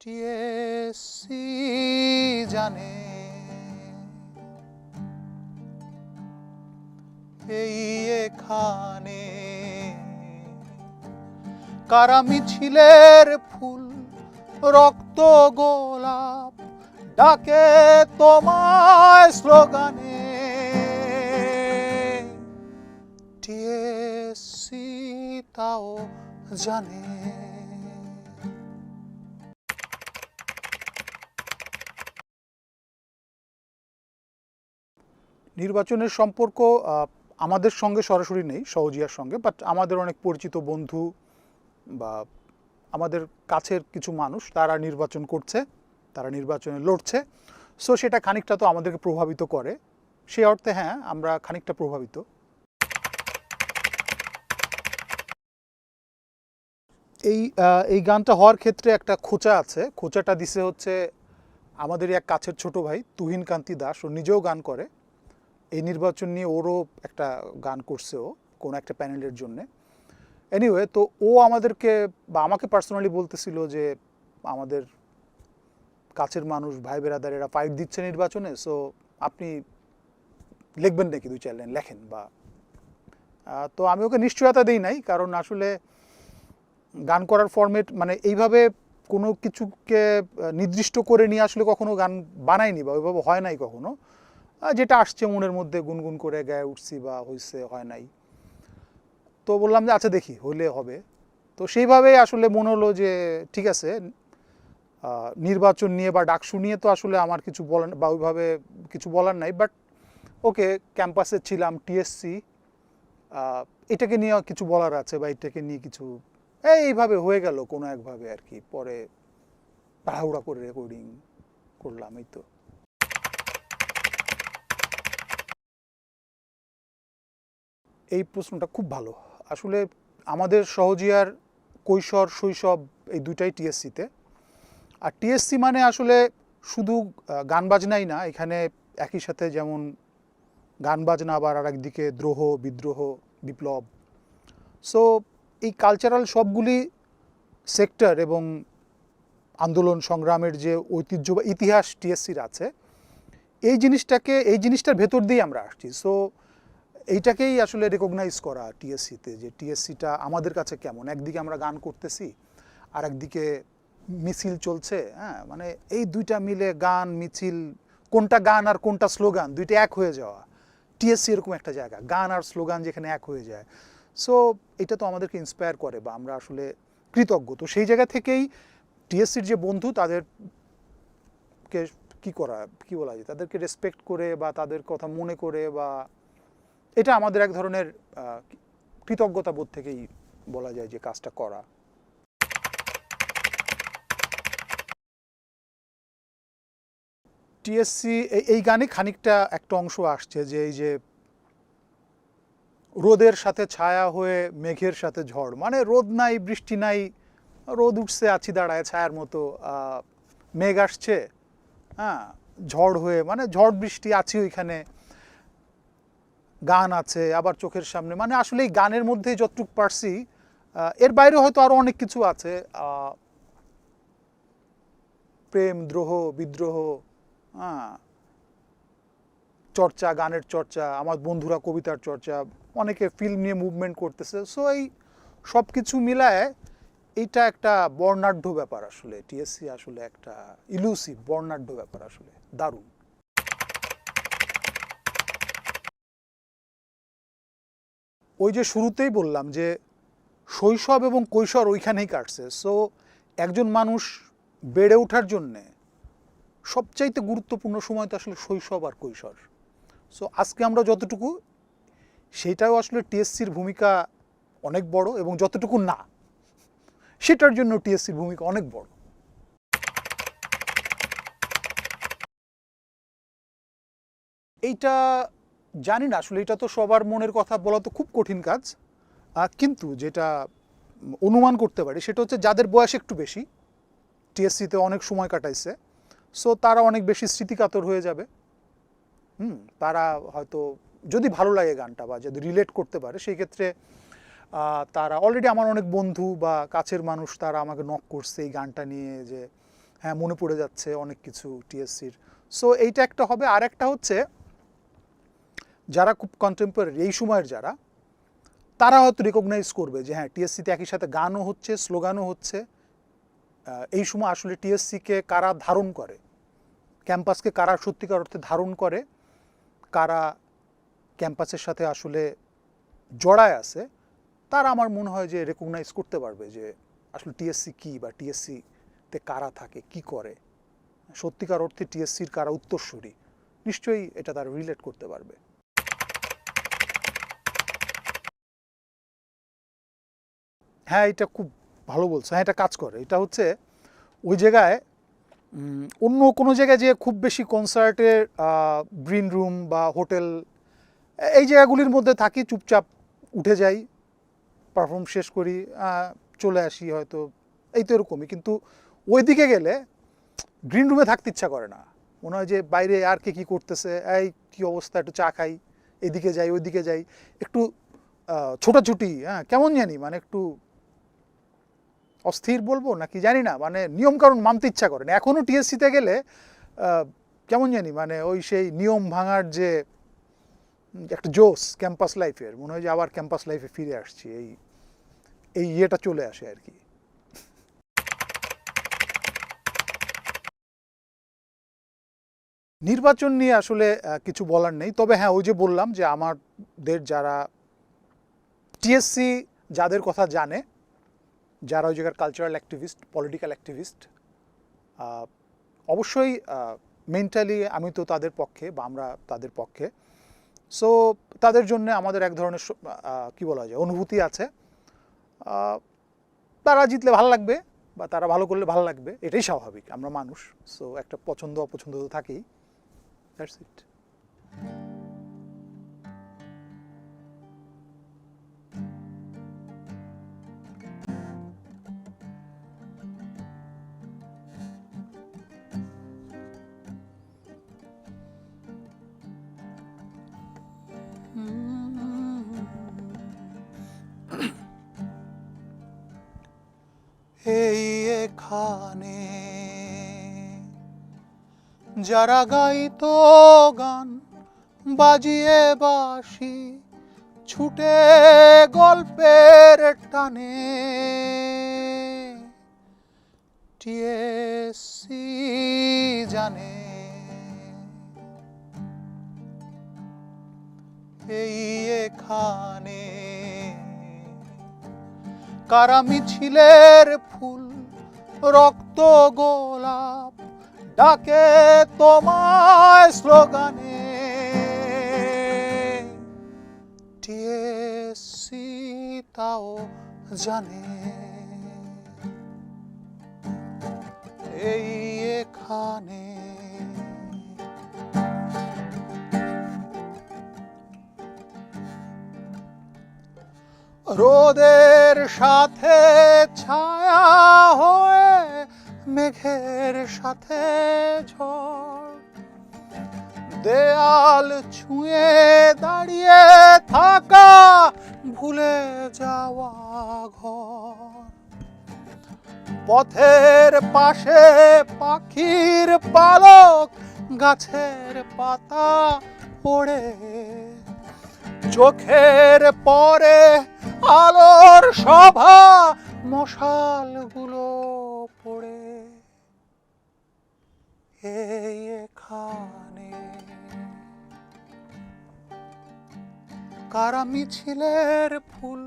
TSC জানে। এই এখানে কারা মিছিলের ফুল, রক্ত গোলাপ ডাকে তোমায় স্লোগানে। টিএসসি তাও জানে। নির্বাচনের সম্পর্ক আমাদের সঙ্গে সরাসরি নেই, সহজিয়ার সঙ্গে বাট আমাদের অনেক পরিচিত বন্ধু বা আমাদের কাছের কিছু মানুষ, তারা নির্বাচন করছে, তারা নির্বাচনে লড়ছে। সো সেটা খানিকটা তো আমাদেরকে প্রভাবিত করে। সেই অর্থে হ্যাঁ আমরা খানিকটা প্রভাবিত। এই এই গানটা হওয়ার ক্ষেত্রে একটা খোঁচা আছে। খোঁচাটা দিছে হচ্ছে আমাদেরই এক কাছের ছোট ভাই তুহিন কান্তি দাস। ও নিজেও গান করে। এই নির্বাচন নিয়ে ওরও একটা গান করছে ও, কোনো একটা প্যানেলের জন্যে। এনিওয়ে তো ও আমাদেরকে বা আমাকে পার্সোনালি বলতেছিল যে আমাদের কাছের মানুষ, ভাই বেরাদার এরা ফাইট দিচ্ছে নির্বাচনে সো আপনি লিখবেন নাকি দুই চার লাইন, লেখেন বা তো আমি ওকে নিশ্চয়তা দিই নাই, কারণ আসলে গান করার ফরম্যাট মানে এইভাবে কোনো কিছুকে নির্দিষ্ট করে নিয়ে আসলে কখনো গান বানাইনি বা ওইভাবে হয় নাই কখনো। যেটা আসছে মনের মধ্যে গুনগুন করে গায়ে উঠছি বা হইছে, হয় নাই। তো বললাম যে আচ্ছা দেখি হলে হবে। তো সেইভাবেই আসলে মনে হলো যে, ঠিক আছে নির্বাচন নিয়ে বা ডাকসু নিয়ে তো আসলে আমার কিছু বলার, বা ওইভাবে কিছু বলার নাই বাট ওকে ক্যাম্পাসে ছিলাম টিএসসি এটাকে নিয়ে কিছু বলার আছে বা এটাকে নিয়ে কিছু এই এইভাবে হয়ে গেল কোনো একভাবে আর কি। পরে তাড়াহুড়া করে রেকর্ডিং করলাম, এই তো। এই প্রশ্নটা খুব ভালো। আসলে আমাদের সহজিয়ার কৈশোর, শৈশব এই দুইটাই টিএসসিতে আর টিএসসি মানে আসলে শুধু গান বাজনাই না, এখানে একই সাথে যেমন গান বাজনা আবার আর একদিকে দ্রোহ, বিদ্রোহ, বিপ্লব। সো এই কালচারাল সবগুলি সেক্টর এবং আন্দোলন সংগ্রামের যে ঐতিহ্য বা ইতিহাস টিএসসির আছে, এই জিনিসটাকে, এই জিনিসটার ভেতর দিয়ে আমরা আসছি। সো এইটাকেই আসলে রেকগনাইজ করা টিএসসিতে যে টিএসসিটা আমাদের কাছে কেমন? একদিকে আমরা গান করতেছি আর একদিকে মিছিল চলছে হ্যাঁ? মানে এই দুইটা মিলে গান, মিছিল, কোনটা গান আর কোনটা স্লোগান দুইটা এক হয়ে যাওয়া। টিএসসি এরকম একটা জায়গা, গান আর স্লোগান যেখানে এক হয়ে যায়। সো এটা তো আমাদেরকে ইন্সপায়ার করে বা আমরা আসলে কৃতজ্ঞ। তো সেই জায়গা থেকেই টিএসসির যে বন্ধু, তাদেরকে কি করা, কি বলা যায়? তাদেরকে রেসপেক্ট করে বা তাদের কথা মনে করে বা এটা আমাদের এক ধরনের কৃতজ্ঞতা বোধ থেকেই বলা যায় যে কাজটা করা। টিএসসি এই গানে খানিকটা একটা অংশ আসছে যে এই যে রোদের সাথে ছায়া হয়ে মেঘের সাথে ঝড়। মানে রোদ নাই, বৃষ্টি নাই, রোদ উঠছে, আছি দাঁড়ায়, ছায়ার মতো মেঘ আসছে হ্যাঁ ঝড় হয়ে মানে ঝড় বৃষ্টি, আছি ওইখানে গান আছে, আবার চোখের সামনে। মানে আসলে এই গানের মধ্যে যতটুকু পারছি এর বাইরে হয়তো আরও অনেক কিছু আছে। প্রেম, দ্রোহ, বিদ্রোহ হ্যাঁ চর্চা, গানের চর্চা, আমার বন্ধুরা কবিতার চর্চা, অনেকে ফিল্ম নিয়ে মুভমেন্ট করতেছে। সো এই সব কিছু মিলায় এইটা একটা বর্ণাঢ্য ব্যাপার আসলে। টিএসসি আসলে একটা ইলুসিভ বর্ণাঢ্য ব্যাপার আসলে। দারুণ। ওই যে শুরুতেই বললাম যে শৈশব এবং কৈশোর ওইখানেই কাটছে। সো একজন মানুষ বেড়ে ওঠার জন্যে সবচাইতে গুরুত্বপূর্ণ সময় তো আসলে শৈশব আর কৈশোর। সো আজকে আমরা যতটুকু, সেটাও আসলে টিএসসির ভূমিকা অনেক বড় এবং যতটুকু না, সেটার জন্য টিএসসির ভূমিকা অনেক বড়। এইটা জানি না, আসলে এটা তো সবার মনের কথা বলা তো খুব কঠিন কাজ। কিন্তু যেটা অনুমান করতে পারি, সেটা হচ্ছে যাদের বয়স একটু বেশি টিএসসিতে অনেক সময় কাটাইছে সো তারা অনেক বেশি স্মৃতিকাতর হয়ে যাবে। হুম, তারা হয়তো যদি ভালো লাগে গানটা বা যদি রিলেট করতে পারে, সেই ক্ষেত্রে তারা অলরেডি আমার অনেক বন্ধু বা কাছের মানুষ, তারা আমাকে নক করছে এই গানটা নিয়ে যে হ্যাঁ মনে পড়ে যাচ্ছে অনেক কিছু টিএসসির সো এইটা একটা হবে। আর একটা হচ্ছে যারা খুব কন্টেম্পোরারি এই সময়ের যারা, তারা হয়তো রেকগনাইজ করবে যে হ্যাঁ টিএসসিতে একই সাথে গানও হচ্ছে, স্লোগানও হচ্ছে। এই সময় আসলে টিএসসিকে কারা ধারণ করে? ক্যাম্পাসকে কারা সত্যিকার অর্থে ধারণ করে? কারা ক্যাম্পাসের সাথে আসলে জড়ায় আছে? তারা আমার মনে হয় যে রেকগনাইজ করতে পারবে যে আসলে টিএসসি কী বা টিএসসিতে কারা থাকে, কি করে? সত্যিকার অর্থে টিএসসির কারা উত্তরসূরি? নিশ্চয়ই এটা তারা রিলেট করতে পারবে। হ্যাঁ এটা খুব ভালো বলছো। হ্যাঁ এটা কাজ করে। এটা হচ্ছে ওই জায়গায় অন্য কোনো জায়গায় যে খুব বেশি কনসার্টের গ্রিন রুম বা হোটেল এই জায়গাগুলির মধ্যে থাকি, চুপচাপ উঠে যাই পারফর্ম শেষ করি চলে আসি হয়তো। এই তো এরকমই। কিন্তু ওই দিকে গেলে গ্রিন রুমে থাকতে ইচ্ছা করে না। মনে হয় যে বাইরে আর কে কী করতেছে, এই কী অবস্থা, একটু চা খাই, এদিকে যাই, ওইদিকে যাই। একটু ছোটাছুটি হ্যাঁ কেমন জানি মানে একটু অস্থির বলব নাকি জানি না মানে নিয়মকানুন মানতে ইচ্ছা করে না। এখনও টিএসসিতে গেলে কেমন জানি মানে ওই সেই নিয়ম ভাঙার যে একটা জোস ক্যাম্পাস লাইফের মনে হয় যে আবার ক্যাম্পাস লাইফে ফিরে আসছি, এই এই ইয়েটা চলে আসে আর কি। নির্বাচন নিয়ে আসলে কিছু বলার নেই। তবে হ্যাঁ ওই যে বললাম যে আমাদের যারা টিএসসি যাদের কথা জানে যারা ওই জায়গার কালচারাল অ্যাক্টিভিস্ট পলিটিক্যাল অ্যাক্টিভিস্ট অবশ্যই মেন্টালি আমি তো তাদের পক্ষে বা আমরা তাদের পক্ষে। সো তাদের জন্য আমাদের এক ধরনের কি বলা যায়, অনুভূতি আছে। তারা জিতলে ভালো লাগবে বা তারা ভালো করলে ভালো লাগবে, এটাই স্বাভাবিক, আমরা মানুষ। সো একটা পছন্দ অপছন্দ তো থাকেই। দ্যাটস ইট যারা গাইত গান, বাজিয়ে বাসি ছুটে গল্পের টানে। টিএসসি জানে। এই এখানে কারা মিছিলের ফুল, রক্ত গোলাপ ডাকে তোমায় স্লোগানে। তাও জানে। এই এখানে রোদের সাথে ছায়া হয়ে মেঘের সাথে ঝড়। দেয়াল ছুঁয়ে দাঁড়িয়ে থাকা ভুলে যাওয়া ঘর। পথের পাশে পাখির পালক গাছের পাতা পড়ে। চোখের পরে আলোর সভা মশালগুলো এখানে কারা মিছিলের ফুল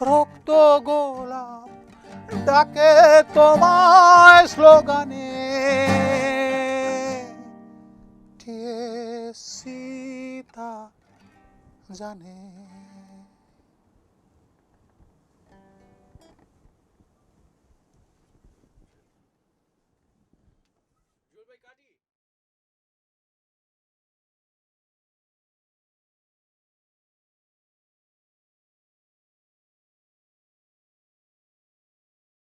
রক্ত গোলাপ ডাকে তোমায় স্লোগানে? সীতা জানে।